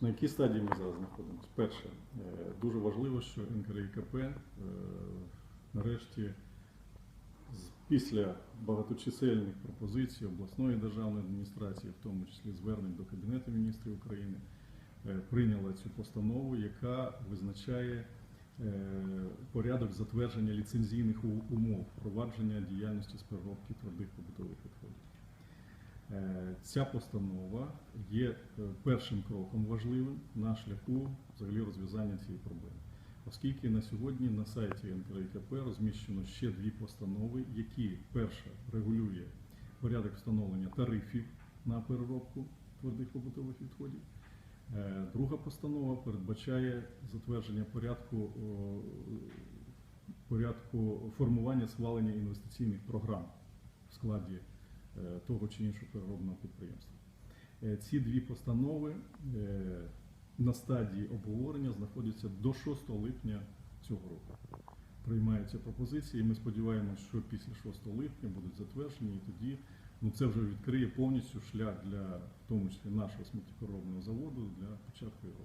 На якій стадії ми зараз знаходимося? Перше, е, дуже важливо, що НКРІКП е, нарешті після багаточисельних пропозицій обласної державної адміністрації, в тому числі звернень до Кабінету міністрів України, е, прийняла цю постанову, яка визначає порядок затвердження ліцензійних умов впровадження діяльності з переробки твердих побутових відходів. Е, Ця постанова є е, першим кроком важливим на шляху взагалі розв'язання цієї проблеми. Оскільки на сьогодні на сайті НКРКП розміщено ще дві постанови, які перша регулює порядок встановлення тарифів на переробку твердих побутових відходів. Е, Друга постанова передбачає затвердження порядку, порядку формування схвалення інвестиційних програм в складі того чи іншого переробного підприємства. Е, Ці дві постанови е, на стадії обговорення знаходяться до 6 липня цього року. Приймаються пропозиції. і Ми сподіваємося, що після 6 липня будуть затверджені, і тоді ну, це вже відкриє повністю шлях для, в тому числі, нашого сміттєпереробного заводу для початку його.